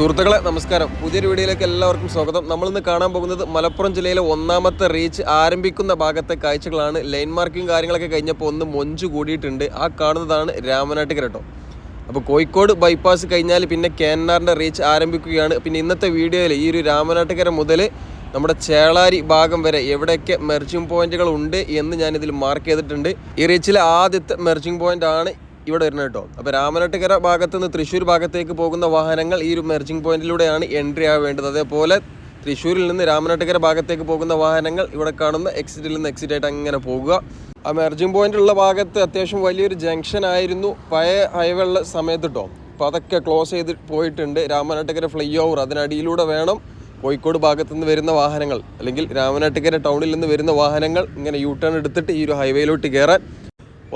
സുഹൃത്തുക്കളെ നമസ്കാരം. പുതിയൊരു വീഡിയോയിലേക്ക് എല്ലാവർക്കും സ്വാഗതം. നമ്മളിന്ന് കാണാൻ പോകുന്നത് മലപ്പുറം ജില്ലയിലെ ഒന്നാമത്തെ റീച്ച് ആരംഭിക്കുന്ന ഭാഗത്തെ കാഴ്ചകളാണ്. ലൈൻ മാർക്കിംഗ് കാര്യങ്ങളൊക്കെ കഴിഞ്ഞപ്പോൾ ഒന്ന് മൊഞ്ചു കൂടിയിട്ടുണ്ട്. ആ കാണുന്നതാണ് രാമനാട്ടുകര കേട്ടോ അപ്പോൾ കോഴിക്കോട് ബൈപ്പാസ് കഴിഞ്ഞാൽ പിന്നെ കേന്നാറിന്റെ റീച്ച് ആരംഭിക്കുകയാണ്. പിന്നെ ഇന്നത്തെ വീഡിയോയിൽ ഈ ഒരു രാമനാട്ടുകര മുതൽ നമ്മുടെ ചേളാരി ഭാഗം വരെ എവിടെയൊക്കെ മെർജിംഗ് പോയിന്റുകൾ ഉണ്ട് എന്ന് ഞാനിതിൽ മാർക്ക് ചെയ്തിട്ടുണ്ട്. ഈ റീച്ചിലെ ആദ്യത്തെ മെർജിംഗ് പോയിന്റ് ആണ് ഇവിടെ വരുന്നത് കേട്ടോ. അപ്പോൾ രാമനാട്ടുകര ഭാഗത്ത് നിന്ന് തൃശ്ശൂർ ഭാഗത്തേക്ക് പോകുന്ന വാഹനങ്ങൾ ഈ ഒരു മെർജിംഗ് പോയിന്റിലൂടെയാണ് എൻട്രി ആവേണ്ടത് അതേപോലെ തൃശ്ശൂരിൽ നിന്ന് രാമനാട്ടുകര ഭാഗത്തേക്ക് പോകുന്ന വാഹനങ്ങൾ ഇവിടെ കാണുന്ന എക്സിറ്റിൽ നിന്ന് എക്സിറ്റ് ആയിട്ട് അങ്ങനെ പോകുക. ആ മെർജിംഗ് പോയിന്റ് ഉള്ള ഭാഗത്ത് അത്യാവശ്യം വലിയൊരു ജംഗ്ഷൻ ആയിരുന്നു. പഴയ ഹൈവേ ഉള്ള സമയത്ത് കേട്ടോ. അപ്പോൾ അതൊക്കെ ക്ലോസ് ചെയ്ത് പോയിട്ടുണ്ട്. രാമനാട്ടുകര ഫ്ലൈ ഓവർ അതിനടിയിലൂടെ വേണം കോഴിക്കോട് ഭാഗത്തു നിന്ന് വരുന്ന വാഹനങ്ങൾ. അല്ലെങ്കിൽ രാമനാട്ടുകര ടൗണിൽ നിന്ന് വരുന്ന വാഹനങ്ങൾ ഇങ്ങനെ യൂ ടേൺ എടുത്തിട്ട് ഈ ഒരു ഹൈവേയിലോട്ട് കയറാൻ.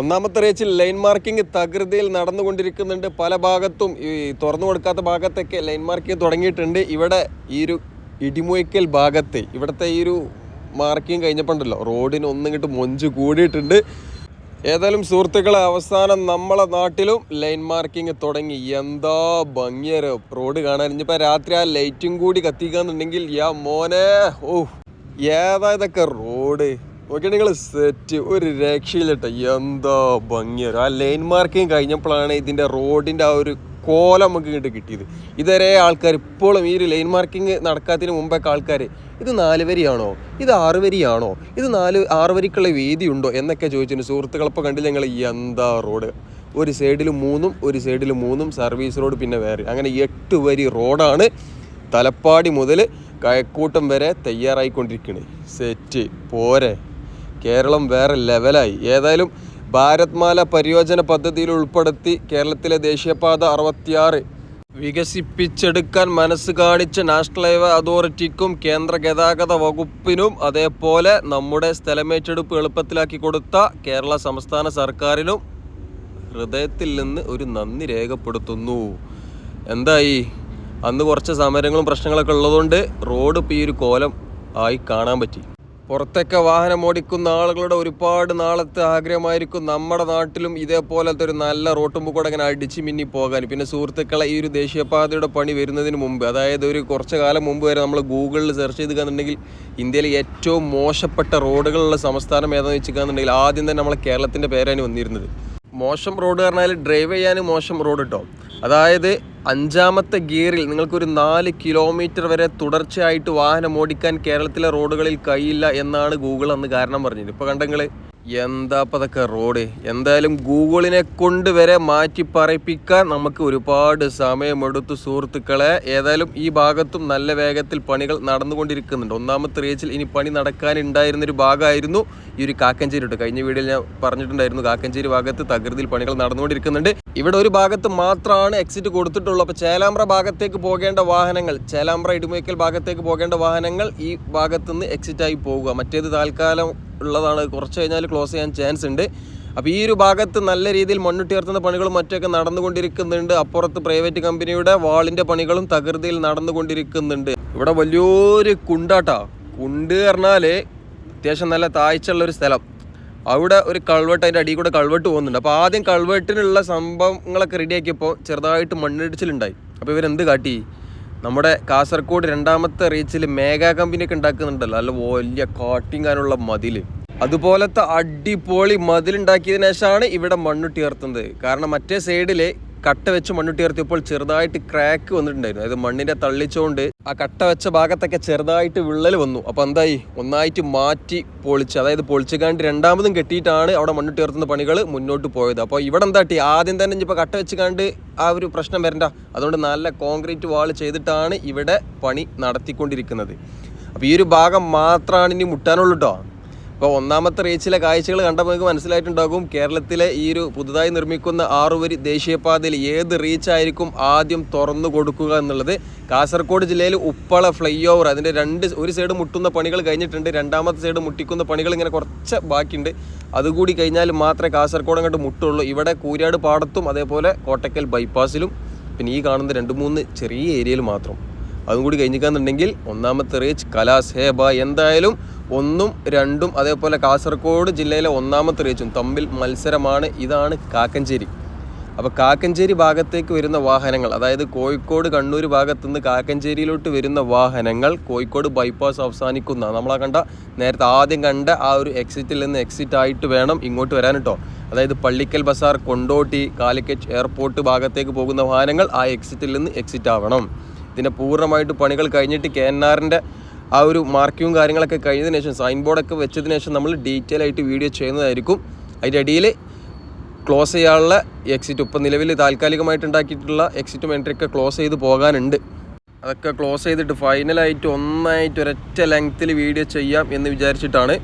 ഒന്നാമത്തെ റേച്ചിൽ ലൈൻ മാർക്കിംഗ് തകൃതിയിൽ നടന്നുകൊണ്ടിരിക്കുന്നുണ്ട് പല ഭാഗത്തും. ഈ തുറന്നു കൊടുക്കാത്ത ഭാഗത്തൊക്കെ ലൈൻ മാർക്കിംഗ് തുടങ്ങിയിട്ടുണ്ട്. ഇവിടെ ഈ ഒരു ഇടിമുയക്കൽ ഭാഗത്ത് ഇവിടുത്തെ ഈ ഒരു മാർക്കിംഗ് കഴിഞ്ഞപ്പോണ്ടല്ലോ റോഡിന് ഒന്നും ഇങ്ങോട്ട് മൊഞ്ച് കൂടിയിട്ടുണ്ട്. ഏതായാലും സുഹൃത്തുക്കളെ അവസാനം നമ്മളെ നാട്ടിലും ലൈൻ മാർക്കിംഗ് തുടങ്ങി. എന്താ ഭംഗിയരോ റോഡ് കാണാൻ. ഇനിയിപ്പോൾ രാത്രി ആ ലൈറ്റും കൂടി കത്തിക്കാന്നുണ്ടെങ്കിൽ യാ മോനെ ഓ ഏതാ ഇതൊക്കെ റോഡ്? നോക്കിയാൽ നിങ്ങൾ സെറ്റ് ഒരു രക്ഷയിലിട്ട എന്താ ഭംഗിയൊരു ആ ലൈൻ മാർക്കിങ് കഴിഞ്ഞപ്പോഴാണ് ഇതിന്റെ റോഡിന്റെ ആ ഒരു കോലം നമുക്ക് ഇങ്ങോട്ട് കിട്ടിയത്. ഇതുവരെ ആൾക്കാർ ഇപ്പോഴും ഈ ഒരു ലൈൻ മാർക്കിങ് നടക്കാത്തതിന് മുമ്പൊക്കെ ആൾക്കാർ ഇത് നാല് വരിയാണോ? ഇത് ആറ് വരിയാണോ? ഇത് നാല് ആറ് വരിക്കുള്ള വേദി ഉണ്ടോ? എന്നൊക്കെ ചോദിച്ചിട്ടുണ്ട് സുഹൃത്തുക്കളപ്പോൾ കണ്ടില്ല ഞങ്ങൾ എന്താ റോഡ്? ഒരു സൈഡിൽ മൂന്നും ഒരു സൈഡിൽ മൂന്നും സർവീസ് റോഡ് പിന്നെ വേറെ. അങ്ങനെ എട്ട് വരി റോഡാണ് തലപ്പാടി മുതൽ കയക്കൂട്ടം വരെ തയ്യാറായിക്കൊണ്ടിരിക്കുന്നത് സെറ്റ് പോരെ. കേരളം വേറെ ലെവലായി. ഏതായാലും ഭാരത്മാല പരിയോജന പദ്ധതിയിൽ ഉൾപ്പെടുത്തി കേരളത്തിലെ ദേശീയപാത അറുപത്തിയാറ് വികസിപ്പിച്ചെടുക്കാൻ മനസ്സ് കാണിച്ച നാഷണൽ ഹൈവേ അതോറിറ്റിക്കും കേന്ദ്ര ഗതാഗത വകുപ്പിനും അതേപോലെ നമ്മുടെ സ്ഥലമേറ്റെടുപ്പ് എളുപ്പത്തിലാക്കി കൊടുത്ത കേരള സംസ്ഥാന സർക്കാരിനും ഹൃദയത്തിൽ നിന്ന് ഒരു നന്ദി രേഖപ്പെടുത്തുന്നു. എന്തായി? അന്ന് കുറച്ച് സമരങ്ങളും പ്രശ്നങ്ങളൊക്കെ ഉള്ളതുകൊണ്ട് റോഡ് ഇപ്പോൾ ഈ ഒരു കോലം ആയി കാണാൻ പറ്റി. പുറത്തൊക്കെ വാഹനം ഓടിക്കുന്ന ആളുകളുടെ ഒരുപാട് നാളത്തെ ആഗ്രഹമായിരിക്കും നമ്മുടെ നാട്ടിലും ഇതേപോലത്തെ ഒരു നല്ല റോട്ടുമ്പ് കൂടെ ഇങ്ങനെ അടിച്ച് മിന്നി പോകാൻ. പിന്നെ സുഹൃത്തുക്കളെ ഈ ഒരു ദേശീയപാതയുടെ പണി വരുന്നതിന് മുമ്പ് അതായത് ഒരു കുറച്ച് കാലം മുമ്പ് വരെ നമ്മൾ ഗൂഗിളിൽ സെർച്ച് ചെയ്ത് കാണുന്നുണ്ടെങ്കിൽ ഇന്ത്യയിലെ ഏറ്റവും മോശപ്പെട്ട റോഡുകളുള്ള സംസ്ഥാനം ഏതാണെന്ന് വെച്ച് കാണുന്നുണ്ടെങ്കിൽ ആദ്യം തന്നെ നമ്മളെ കേരളത്തിന്റെ പേരാണ് വന്നിരുന്നത്. മോശം റോഡ് പറഞ്ഞാൽ ഡ്രൈവ് ചെയ്യാനും മോശം റോഡ് കേട്ടോ. അതായത് അഞ്ചാമത്തെ ഗിയറിൽ നിങ്ങൾക്കൊരു നാല് കിലോമീറ്റർ വരെ തുടർച്ചയായിട്ട് വാഹനം ഓടിക്കാൻ കേരളത്തിലെ റോഡുകളിൽ കഴിയില്ല എന്നാണ് ഗൂഗിൾ അന്ന് കാരണം പറഞ്ഞത്. ഇപ്പോൾ കണ്ടെങ്കിൽ എന്താ അതൊക്കെ റോഡ്? എന്തായാലും ഗൂഗിളിനെ കൊണ്ട് വരെ മാറ്റി പറയിപ്പിക്കാൻ നമുക്ക് ഒരുപാട് സമയമെടുത്ത് സുഹൃത്തുക്കളെ. ഏതായാലും ഈ ഭാഗത്തും നല്ല വേഗത്തിൽ പണികൾ നടന്നുകൊണ്ടിരിക്കുന്നുണ്ട്. ഒന്നാമത്തെ റേച്ചിൽ ഇനി പണി നടക്കാനുണ്ടായിരുന്നൊരു ഭാഗമായിരുന്നു ഈ ഒരു കാക്കഞ്ചേരി കഴിഞ്ഞ വീഡിയോയിൽ ഞാൻ പറഞ്ഞിട്ടുണ്ടായിരുന്നു കാക്കഞ്ചേരി ഭാഗത്ത് തകൃതിയിൽ പണികൾ നടന്നുകൊണ്ടിരിക്കുന്നുണ്ട്. ഇവിടെ ഒരു ഭാഗത്ത് മാത്രമാണ് എക്സിറ്റ് കൊടുത്തിട്ടുള്ളൂ. അപ്പോൾ ചേലാമ്പ്ര ഭാഗത്തേക്ക് പോകേണ്ട വാഹനങ്ങൾ ചേലാമ്പ്ര ഇടുമേക്കൽ ഭാഗത്തേക്ക് പോകേണ്ട വാഹനങ്ങൾ ഈ ഭാഗത്തു നിന്ന് എക്സിറ്റായി പോകുക. മറ്റേത് താൽക്കാലം ഉള്ളതാണ്. കുറച്ച് കഴിഞ്ഞാൽ ക്ലോസ് ചെയ്യാൻ ചാൻസ് ഉണ്ട്. അപ്പോൾ ഈ ഒരു ഭാഗത്ത് നല്ല രീതിയിൽ മണ്ണുട്ടിയർത്തുന്ന പണികളും മറ്റൊക്കെ നടന്നുകൊണ്ടിരിക്കുന്നുണ്ട്. അപ്പുറത്ത് പ്രൈവറ്റ് കമ്പനിയുടെ വാളിന്റെ പണികളും തകൃതിയിൽ നടന്നുകൊണ്ടിരിക്കുന്നുണ്ട്. ഇവിടെ വലിയൊരു കുണ്ടാട്ടാ. കുണ്ട് പറഞ്ഞാൽ അത്യാവശ്യം നല്ല താഴ്ചയുള്ള ഒരു സ്ഥലം. അവിടെ ഒരു കൾവെട്ട് അതിന്റെ അടിയിൽ കൂടെ കൾവെട്ട് പോകുന്നുണ്ട്. അപ്പോൾ ആദ്യം കൾവെട്ടിനുള്ള സംഭവങ്ങളൊക്കെ റെഡിയാക്കിയപ്പോൾ ചെറുതായിട്ട് മണ്ണിടിച്ചിലുണ്ടായി. അപ്പോൾ ഇവരെന്ത് കാട്ടി? നമ്മുടെ കാസർഗോഡ് രണ്ടാമത്തെ റീച്ചിൽ മേഘാ കമ്പനിയൊക്കെ ഉണ്ടാക്കുന്നുണ്ടല്ലോ. നല്ല വലിയ കാട്ടിങ്ങാനുള്ള മതിൽ അതുപോലത്തെ അടിപൊളി മതിലുണ്ടാക്കിയതിനു ശേഷമാണ് ഇവിടെ മണ്ണുട്ടിയർത്തുന്നത് കാരണം മറ്റേ സൈഡിൽ കട്ട വെച്ച് മണ്ണിട്ടുയർത്തിയപ്പോൾ ചെറുതായിട്ട് ക്രാക്ക് വന്നിട്ടുണ്ടായിരുന്നു. അതായത് മണ്ണിന്റെ തള്ളിച്ചുകൊണ്ട് ആ കട്ട വെച്ച ഭാഗത്തൊക്കെ ചെറുതായിട്ട് വിള്ളൽ വന്നു. അപ്പോൾ എന്തായി? ഒന്നായിട്ട് മാറ്റി പൊളിച്ച് അതായത് പൊളിച്ചുകാണ്ട് രണ്ടാമതും കെട്ടിയിട്ടാണ് അവിടെ മണ്ണിട്ടുയർത്തുന്ന പണികൾ മുന്നോട്ട് പോയത്. അപ്പോൾ ഇവിടെ എന്താട്ടി ആദ്യം തന്നെ ഇപ്പോൾ കട്ട വെച്ച് വെച്ചുകാണ്ട് ആ ഒരു പ്രശ്നം വരണ്ട. അതുകൊണ്ട് നല്ല കോൺക്രീറ്റ് വാൾ ചെയ്തിട്ടാണ് ഇവിടെ പണി നടത്തിക്കൊണ്ടിരിക്കുന്നത്. അപ്പോൾ ഈ ഒരു ഭാഗം മാത്രമാണ് ഇനി മുട്ടാനുള്ളൂ കേട്ടോ അപ്പോൾ ഒന്നാമത്തെ റീച്ചിലെ കാഴ്ചകൾ കണ്ടപ്പോൾ നിങ്ങൾക്ക് മനസ്സിലായിട്ടുണ്ടാകും കേരളത്തിലെ ഈ ഒരു പുതുതായി നിർമ്മിക്കുന്ന ആറുവരി ദേശീയപാതയിൽ ഏത് റീച്ചായിരിക്കും ആദ്യം തുറന്നു കൊടുക്കുക എന്നുള്ളത്. കാസർഗോഡ് ജില്ലയിൽ ഉപ്പള ഫ്ലൈ ഓവർ അതിന്റെ രണ്ട് ഒരു സൈഡ് മുട്ടുന്ന പണികൾ കഴിഞ്ഞിട്ടുണ്ട് രണ്ടാമത്തെ സൈഡ് മുട്ടിക്കുന്ന പണികൾ ഇങ്ങനെ കുറച്ച് ബാക്കിയുണ്ട്. അതുകൂടി കഴിഞ്ഞാൽ മാത്രമേ കാസർഗോഡ് അങ്ങോട്ട് മുട്ടുള്ളൂ. ഇവിടെ കൂരാട് പാടത്തും അതേപോലെ കോട്ടക്കൽ ബൈപ്പാസിലും. പിന്നെ ഈ കാണുന്ന രണ്ട് മൂന്ന് ചെറിയ ഏരിയയിൽ മാത്രം. അതും കൂടി കഴിഞ്ഞിക്കാന്നുണ്ടെങ്കിൽ ഒന്നാമത്തെ റീച്ച് കലാസ് ഹേബ എന്തായാലും ഒന്നും രണ്ടും അതേപോലെ കാസർഗോഡ് ജില്ലയിലെ ഒന്നാമത്തെ റീച്ചും തമ്മിൽ മത്സരമാണ്. ഇതാണ് കാക്കഞ്ചേരി. അപ്പോൾ കാക്കഞ്ചേരി ഭാഗത്തേക്ക് വരുന്ന വാഹനങ്ങൾ അതായത് കോഴിക്കോട് കണ്ണൂർ ഭാഗത്തു നിന്ന് കാക്കഞ്ചേരിയിലോട്ട് വരുന്ന വാഹനങ്ങൾ കോഴിക്കോട് ബൈപ്പാസ് അവസാനിക്കുന്ന നമ്മളാ കണ്ട നേരത്തെ ആദ്യം കണ്ട ആ ഒരു എക്സിറ്റിൽ നിന്ന് എക്സിറ്റ് ആയിട്ട് വേണം ഇങ്ങോട്ട് വരാൻ കേട്ടോ അതായത് പള്ളിക്കൽ ബസാർ കൊണ്ടോട്ടി കാലിക്കറ്റ് എയർപോർട്ട് ഭാഗത്തേക്ക് പോകുന്ന വാഹനങ്ങൾ ആ എക്സിറ്റിൽ നിന്ന് എക്സിറ്റ് ആവണം. ഇതിന്റെ പൂർണമായിട്ട് പണികൾ കഴിഞ്ഞിട്ട് കെ എൻ ആറിന്റെ ആ ഒരു മാർക്കിങ്ങും കാര്യങ്ങളൊക്കെ കഴിഞ്ഞതിന് ശേഷം സൈൻ ബോർഡൊക്കെ വെച്ചതിന് ശേഷം നമ്മൾ ഡീറ്റെയിൽ ആയിട്ട് വീഡിയോ ചെയ്യുന്നതായിരിക്കും. അതിന്റെ ഇടയിൽ ക്ലോസ് ചെയ്യാനുള്ള എക്സിറ്റ് ഇപ്പം നിലവിൽ താൽക്കാലികമായിട്ട് ഉണ്ടാക്കിയിട്ടുള്ള എക്സിറ്റും എൻട്രിയൊക്കെ ക്ലോസ് ചെയ്ത് പോകാനുണ്ട്. അതൊക്കെ ക്ലോസ് ചെയ്തിട്ട് ഫൈനലായിട്ട് ഒന്നായിട്ട് ഒരൊറ്റ ലെങ്ത്തിൽ വീഡിയോ ചെയ്യാം എന്ന് വിചാരിച്ചിട്ടാണ്.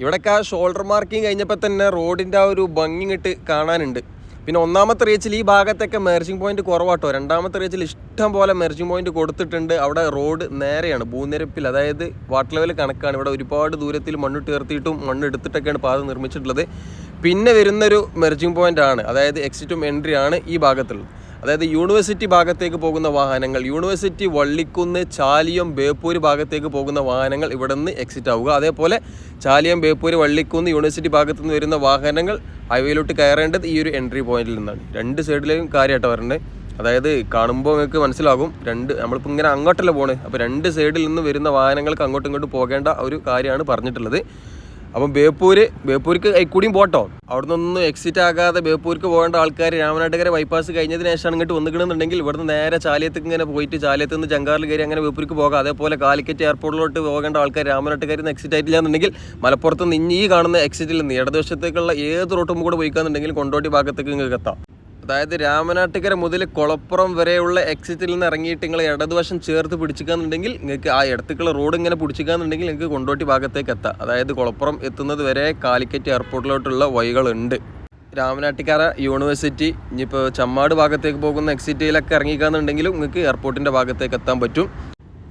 ഇവിടെയൊക്കെ ആ ഷോൾഡർ മാർക്കിങ് കഴിഞ്ഞപ്പോൾ തന്നെ റോഡിന്റെ ആ ഒരു ഭംഗി കാണാനുണ്ട്. പിന്നെ ഒന്നാമത്തെ റീച്ചിൽ ഈ ഭാഗത്തൊക്കെ മെർജിങ് പോയിന്റ് കുറവാട്ടോ. രണ്ടാമത്തെ റീച്ചിൽ ഇഷ്ടം പോലെ മെർജിങ് പോയിന്റ് കൊടുത്തിട്ടുണ്ട്. അവിടെ റോഡ് നേരെയാണ് ഭൂനിരപ്പിൽ. അതായത് വാട്ടർ ലെവൽ കണക്കാണ്. ഇവിടെ ഒരുപാട് ദൂരത്തിൽ മണ്ണ് ഉയർത്തിയിട്ടും മണ്ണ് എടുത്തിട്ടൊക്കെയാണ് പാത നിർമ്മിച്ചിട്ടുള്ളത്. പിന്നെ വരുന്നൊരു മെർജിങ് പോയിന്റ് ആണ്. അതായത് എക്സിറ്റും എൻട്രി ആണ് ഈ ഭാഗത്തുള്ളത്. അതായത് യൂണിവേഴ്സിറ്റി ഭാഗത്തേക്ക് പോകുന്ന വാഹനങ്ങൾ യൂണിവേഴ്സിറ്റി വള്ളിക്കുന്ന് ചാലിയം ബേപ്പൂർ ഭാഗത്തേക്ക് പോകുന്ന വാഹനങ്ങൾ ഇവിടെ നിന്ന് എക്സിറ്റ് ആവുക. അതേപോലെ ചാലിയം ബേപ്പൂർ വള്ളിക്കുന്ന് യൂണിവേഴ്സിറ്റി ഭാഗത്തു നിന്ന് വരുന്ന വാഹനങ്ങൾ ഹൈവേയിലോട്ട് കയറേണ്ടത് ഈ ഒരു എൻട്രി പോയിന്റിൽ നിന്നാണ്. രണ്ട് സൈഡിലേക്കും കാര്യമായിട്ട് വരേണ്ടത്. അതായത് കാണുമ്പോൾ നിങ്ങൾക്ക് മനസ്സിലാകും രണ്ട് നമ്മളിപ്പോൾ ഇങ്ങനെ അങ്ങോട്ടല്ല പോണേ. അപ്പോൾ രണ്ട് സൈഡിൽ നിന്ന് വരുന്ന വാഹനങ്ങൾക്ക് അങ്ങോട്ടും ഇങ്ങോട്ടും പോകേണ്ട ഒരു കാര്യമാണ് പറഞ്ഞിട്ടുള്ളത്. അപ്പം ബേപ്പൂർ ബേപ്പൂർക്ക് കൈക്കൂടിയും പോട്ടോ. അവിടെ നിന്നൊന്നും എക്സിറ്റ് ആകാതെ ബേപ്പൂർക്ക് പോകേണ്ട ആൾക്കാർ രാമനാട്ടുകര ബൈപ്പാസ് കഴിഞ്ഞതിന് ശേഷമാണ് ഇങ്ങോട്ട് വന്നിക്കണമെന്നുണ്ടെങ്കിൽ ഇവിടുന്ന് നേരെ ചാലിയത്തേക്ക് ഇങ്ങനെ പോയിട്ട് ചാലിയത്ത് നിന്ന് ജങ്കാറിൽ കയറി അങ്ങനെ ബേപ്പൂർക്ക് പോകാം. അതേപോലെ കാലിക്കറ്റ് എയർപോർട്ടിലോട്ട് പോകേണ്ട ആൾക്കാർ രാമനാട്ടുകാരിൽ നിന്ന് എക്സിറ്റ് ആയിട്ടില്ല എന്നുണ്ടെങ്കിൽ മലപ്പുറത്ത് നിന്ന് ഈ കാണുന്ന എക്സിറ്റിൽ നിന്ന് ഇടതുവശത്തേക്കുള്ള ഏത് റൂട്ടും കൂടെ പോയിക്കാന്നുണ്ടെങ്കിൽ കൊണ്ടോട്ടി ഭാഗത്തേക്ക് നിങ്ങൾക്ക് എത്താം അതായത് രാമനാട്ടുകര മുതൽ കുളപ്പുറം വരെയുള്ള എക്സിറ്റിൽ നിന്ന് ഇറങ്ങിയിട്ട് നിങ്ങൾ ഇടതുവശം ചേർത്ത് പിടിച്ചിക്കാന്നുണ്ടെങ്കിൽ നിങ്ങൾക്ക് ആ ഇടത്തേക്കുള്ള റോഡ് ഇങ്ങനെ പിടിച്ചിക്കാന്നുണ്ടെങ്കിൽ നിങ്ങൾക്ക് കൊണ്ടോട്ടി ഭാഗത്തേക്ക് എത്താം. അതായത് കുളപ്പുറം എത്തുന്നത് വരെ കാലിക്കറ്റ് എയർപോർട്ടിലോട്ടുള്ള വഴികളുണ്ട്. രാമനാട്ടിക്കാര യൂണിവേഴ്സിറ്റി ഇനിയിപ്പോൾ ചമ്മാട് ഭാഗത്തേക്ക് പോകുന്ന എക്സിറ്റിയിലൊക്കെ ഇറങ്ങിക്കാന്നുണ്ടെങ്കിലും നിങ്ങൾക്ക് എയർപോർട്ടിന്റെ ഭാഗത്തേക്ക് എത്താൻ പറ്റും.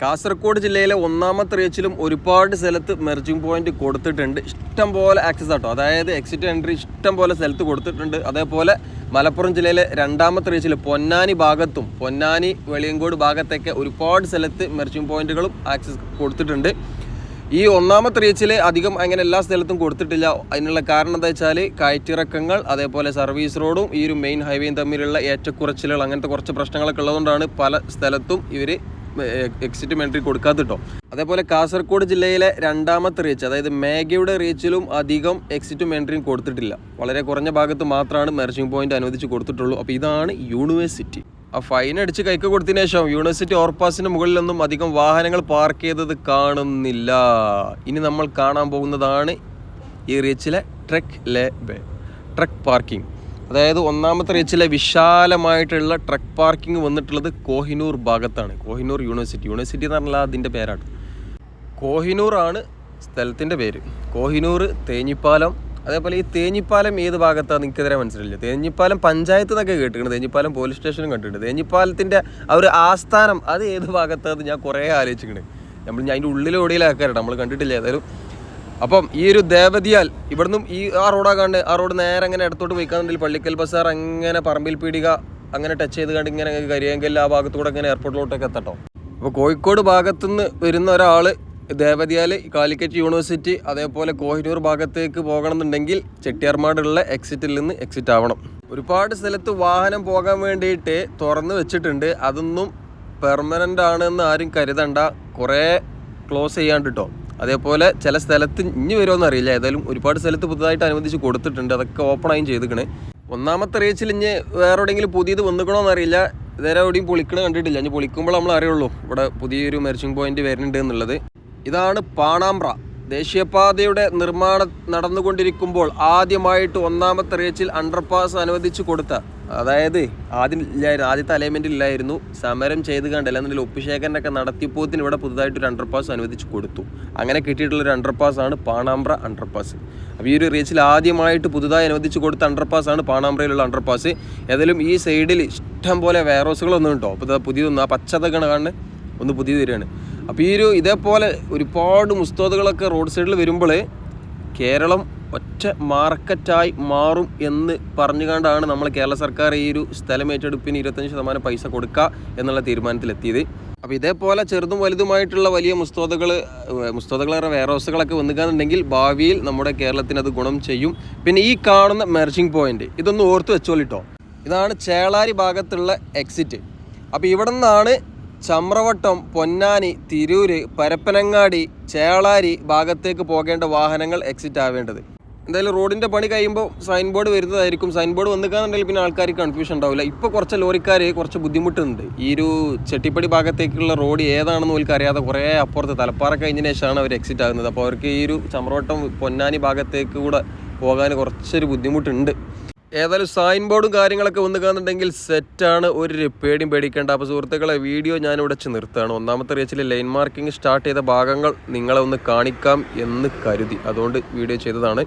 കാസർഗോഡ് ജില്ലയിലെ ഒന്നാമത്തെ റീച്ചിലും ഒരുപാട് സ്ഥലത്ത് മെർജിംഗ് പോയിന്റ് കൊടുത്തിട്ടുണ്ട്. ഇഷ്ടം പോലെ ആക്സസ് ആട്ടോ. അതായത് എക്സിറ്റ് എൻട്രി ഇഷ്ടം പോലെ സ്ഥലത്ത് കൊടുത്തിട്ടുണ്ട്. അതേപോലെ മലപ്പുറം ജില്ലയിലെ രണ്ടാമത്തെ റീച്ചിൽ പൊന്നാനി ഭാഗത്തും പൊന്നാനി വെളിയങ്കോട് ഭാഗത്തൊക്കെ ഒരുപാട് സ്ഥലത്ത് മെർജിങ് പോയിന്റുകളും ആക്സസ് കൊടുത്തിട്ടുണ്ട്. ഈ ഒന്നാമത്തെ റീച്ചിൽ അധികം അങ്ങനെ എല്ലാ സ്ഥലത്തും കൊടുത്തിട്ടില്ല. അതിനുള്ള കാരണം എന്താ വെച്ചാൽ കയറ്റിറക്കങ്ങൾ അതേപോലെ സർവീസ് റോഡും ഈ ഒരു മെയിൻ ഹൈവേയും തമ്മിലുള്ള ഏറ്റക്കുറച്ചിലുകൾ അങ്ങനത്തെ കുറച്ച് പ്രശ്നങ്ങളൊക്കെ ഉള്ളതുകൊണ്ടാണ് പല സ്ഥലത്തും ഇവർ എക്സിറ്റ് എൻട്രി കൊടുക്കാത്തിട്ടോ അതേപോലെ കാസർഗോഡ് ജില്ലയിലെ രണ്ടാമത്തെ റീച്ച് അതായത് മേഘയുടെ റീച്ചിലും അധികം എക്സിറ്റും എൻട്രിയും കൊടുത്തിട്ടില്ല. വളരെ കുറഞ്ഞ ഭാഗത്ത് മാത്രമാണ് മെർജിംഗ് പോയിന്റ് അനുവദിച്ച് കൊടുത്തിട്ടുള്ളൂ. അപ്പോൾ ഇതാണ് യൂണിവേഴ്സിറ്റി ആ ഫൈൻ അടിച്ച് കൈക്ക് കൊടുത്തതിന് ശേഷം യൂണിവേഴ്സിറ്റി ഓവർപാസിന് മുകളിലൊന്നും അധികം വാഹനങ്ങൾ പാർക്ക് ചെയ്തത് കാണുന്നില്ല. ഇനി നമ്മൾ കാണാൻ പോകുന്നതാണ് ഈ റീച്ചിലെ truck layby truck parking അതായത് ഒന്നാമത്തെ റീച്ചിലെ വിശാലമായിട്ടുള്ള ട്രക്ക് പാർക്കിംഗ് വന്നിട്ടുള്ളത് കോഹിനൂർ ഭാഗത്താണ്. കോഹിനൂർ യൂണിവേഴ്സിറ്റി. യൂണിവേഴ്സിറ്റി എന്ന് പറഞ്ഞാൽ അതിന്റെ പേരാണ്. കോഹിനൂറാണ് സ്ഥലത്തിന്റെ പേര്. കോഹിനൂർ തേഞ്ഞിപ്പാലം. അതേപോലെ ഈ തേഞ്ഞിപ്പാലം ഏത് ഭാഗത്താണ് നിങ്ങൾക്കെതിരെ മനസ്സിലായില്ല? തേഞ്ഞിപ്പാലം പഞ്ചായത്ത് എന്നൊക്കെ കേട്ടിട്ടുണ്ട്. തേഞ്ഞിപ്പാലം പോലീസ് സ്റ്റേഷനും കണ്ടിട്ടുണ്ട്. തേഞ്ഞിപ്പാലത്തിന്റെ ആ ഒരു ആസ്ഥാനം അത് ഏത് ഭാഗത്താണ് ഞാൻ കുറേ ആലോചിച്ചിട്ടുണ്ട്. നമ്മൾ ഞാൻ അതിന്റെ ഉള്ളിലോടിയിലാക്കാറുണ്ട് നമ്മൾ കണ്ടിട്ടില്ല? ഏതായാലും അപ്പം ഈ ഒരു ദേവതിയാൽ ഇവിടുന്ന് ഈ ആ റോഡാ കണ്ട് ആ റോഡ് നേരെ അങ്ങനെ ഇടത്തോട്ട് പോയിക്കാന്നുണ്ടെങ്കിൽ പള്ളിക്കൽ ബസാർ അങ്ങനെ പറമ്പിൽ പീടിക അങ്ങനെ ടച്ച് ചെയ്ത് കണ്ട് ഇങ്ങനെ കരിയെങ്കിൽ ആ ഭാഗത്തൂടെ അങ്ങനെ എയർപോർട്ടിലോട്ടൊക്കെ എത്തട്ടോ. അപ്പോൾ കോഴിക്കോട് ഭാഗത്തുനിന്ന് വരുന്ന ഒരാൾ ദേവതിയാൽ കാലിക്കറ്റ് യൂണിവേഴ്സിറ്റി അതേപോലെ കോഹിനൂർ ഭാഗത്തേക്ക് പോകണമെന്നുണ്ടെങ്കിൽ ചെട്ടിയാർമാടുള്ള എക്സിറ്റിൽ നിന്ന് എക്സിറ്റ് ആവണം. ഒരുപാട് സ്ഥലത്ത് വാഹനം പോകാൻ വേണ്ടിയിട്ട് തുറന്ന് വെച്ചിട്ടുണ്ട്. അതൊന്നും പെർമനന്റ് ആണെന്ന് ആരും കരുതണ്ട. കുറേ ക്ലോസ് ചെയ്യാണ്ട് കേട്ടോ അതേപോലെ ചില സ്ഥലത്ത് ഇനി വരുമോന്ന് അറിയില്ല. ഏതായാലും ഒരുപാട് സ്ഥലത്ത് പുതുതായിട്ട് അനുവദിച്ച് കൊടുത്തിട്ടുണ്ട്. അതൊക്കെ ഓപ്പൺ ആയി ചെയ്തിക്കണേ. ഒന്നാമത്തെ റേച്ചിൽ ഇനി വേറെ എവിടെയെങ്കിലും പുതിയത് വന്നിക്കണോന്ന് അറിയില്ല. ഇതുവരെ എവിടെയും പൊളിക്കണ കണ്ടിട്ടില്ല. ഇനി പൊളിക്കുമ്പോൾ നമ്മൾ അറിയുള്ളൂ ഇവിടെ പുതിയൊരു മെർച്ചിങ് പോയിന്റ് വരുന്നുണ്ട് എന്നുള്ളത്. ഇതാണ് പാണാമ്പ്ര. ദേശീയപാതയുടെ നിർമ്മാണം നടന്നുകൊണ്ടിരിക്കുമ്പോൾ ആദ്യമായിട്ട് ഒന്നാമത്തെ റേച്ചിൽ അണ്ടർപാസ് അനുവദിച്ചു കൊടുത്ത അതായത് ആദ്യം ഇല്ലായിരുന്നു ആദ്യത്തെ അലൈൻമെന്റ് ഇല്ലായിരുന്നു. സമരം ചെയ്ത് കണ്ടല്ല എന്നുണ്ടെങ്കിൽ ഒപ്പിശേഖരന്റെ ഒക്കെ നടത്തിപ്പോത്തിന് ഇവിടെ പുതുതായിട്ട് ഒരു അണ്ടർപാസ് അനുവദിച്ചു കൊടുത്തു. അങ്ങനെ കിട്ടിയിട്ടുള്ള ഒരു അണ്ടർപാസ് ആണ് പാണാമ്പ്ര അണ്ടർപാസ് അപ്പോൾ ഈ ഒരു റീച്ചിൽ ആദ്യമായിട്ട് പുതുതായി അനുവദിച്ചു കൊടുത്ത അണ്ടർപാസ് ആണ് പാണാമ്പ്രയിലുള്ള അണ്ടർപാസ് ഏതായാലും ഈ സൈഡിൽ ഇഷ്ടം പോലെ വെയർഹൗസുകളൊന്നും ഉണ്ടോ അപ്പോൾ പുതിയതൊന്നും ആ പച്ചതൊക്കെയാണ് കാണുന്നത് ഒന്ന് പുതിയത് വരികയാണ് അപ്പോൾ ഈ ഒരു ഇതേപോലെ ഒരുപാട് മുസ്തോദുകളൊക്കെ റോഡ് സൈഡിൽ വരുമ്പോൾ കേരളം ഒറ്റ മാർക്കറ്റായി മാറും എന്ന് പറഞ്ഞുകൊണ്ടാണ് നമ്മൾ കേരള സർക്കാർ ഈ ഒരു സ്ഥലം ഏറ്റെടുപ്പിന് ഇരുപത്തഞ്ച് ശതമാനം പൈസ കൊടുക്കുക എന്നുള്ള തീരുമാനത്തിലെത്തിയത്. അപ്പോൾ ഇതേപോലെ ചെറുതും വലുതുമായിട്ടുള്ള വലിയ മുസ്തോതകൾ മുസ്തോതകളേറെ വെയർഹൗസുകളൊക്കെ വന്നുകാന്നുണ്ടെങ്കിൽ ഭാവിയിൽ നമ്മുടെ കേരളത്തിന് അത് ഗുണം ചെയ്യും. പിന്നെ ഈ കാണുന്ന മെർജിങ് പോയിന്റ് ഇതൊന്ന് ഓർത്ത് വെച്ചോളിട്ടോ. ഇതാണ് ചേളാരി ഭാഗത്തുള്ള എക്സിറ്റ്. അപ്പോൾ ഇവിടെ നിന്നാണ് ചമ്രവട്ടം പൊന്നാനി തിരൂര് പരപ്പനങ്ങാടി ചേളാരി ഭാഗത്തേക്ക് പോകേണ്ട വാഹനങ്ങൾ എക്സിറ്റ് ആവേണ്ടത്. എന്തായാലും റോഡിന്റെ പണി കഴിയുമ്പോൾ സൈൻ ബോർഡ് വരുന്നതായിരിക്കും. സൈൻ ബോർഡ് വന്നിക്കാന്നുണ്ടെങ്കിൽ പിന്നെ ആൾക്കാർ കൺഫ്യൂഷൻ ഉണ്ടാവില്ല. ഇപ്പോൾ കുറച്ച് ലോറിക്കാർ കുറച്ച് ബുദ്ധിമുട്ടുണ്ട്. ഈ ഒരു ചെട്ടിപ്പടി ഭാഗത്തേക്കുള്ള റോഡ് ഏതാണെന്ന് അവർക്ക് അറിയാതെ കുറേ അപ്പുറത്ത് തലപ്പാറ കഴിഞ്ഞതിന് ശേഷമാണ് അവർ എക്സിറ്റ് ആകുന്നത്. അപ്പോൾ അവർക്ക് ഈ ഒരു ചമ്രവട്ടം പൊന്നാനി ഭാഗത്തേക്ക് കൂടെ പോകാൻ കുറച്ചൊരു ബുദ്ധിമുട്ടുണ്ട്. ഏതായാലും സൈൻ ബോർഡും കാര്യങ്ങളൊക്കെ വന്നു കാണുന്നുണ്ടെങ്കിൽ സെറ്റാണ് ഒരു പേടിയും പേടിക്കേണ്ട. അപ്പോൾ സുഹൃത്തുക്കളെ വീഡിയോ ഞാനിവിടെ വെച്ച് നിർത്തുകയാണ്. ഒന്നാമത്തെ റീച്ചിൽ ലൈൻ മാർക്കിംഗ് സ്റ്റാർട്ട് ചെയ്ത ഭാഗങ്ങൾ നിങ്ങളെ ഒന്ന് കാണിക്കാം എന്ന് കരുതി. അതുകൊണ്ട് വീഡിയോ ചെയ്തതാണ്.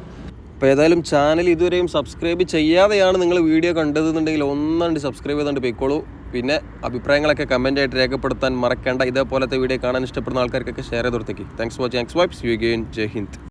അപ്പോൾ ഏതായാലും ചാനൽ ഇതുവരെയും സബ്സ്ക്രൈബ് ചെയ്യാതെയാണ് നിങ്ങൾ വീഡിയോ കണ്ടതെന്നുണ്ടെങ്കിൽ ഒന്നാണ്ട് സബ്സ്ക്രൈബ് ചെയ്തുകൊണ്ട് പോയിക്കോളൂ. പിന്നെ അഭിപ്രായങ്ങളൊക്കെ കമന്റ് ആയിട്ട് രേഖപ്പെടുത്താൻ മറക്കേണ്ട. ഇതേപോലത്തെ വീഡിയോ കാണാൻ ഇഷ്ടപ്പെടുന്ന ആൾക്കാർക്കൊക്കെ ഷെയർ ചെയ്ത് കൊടുത്തേക്ക്. Thanks for watching thanks vibes you again Jai Hind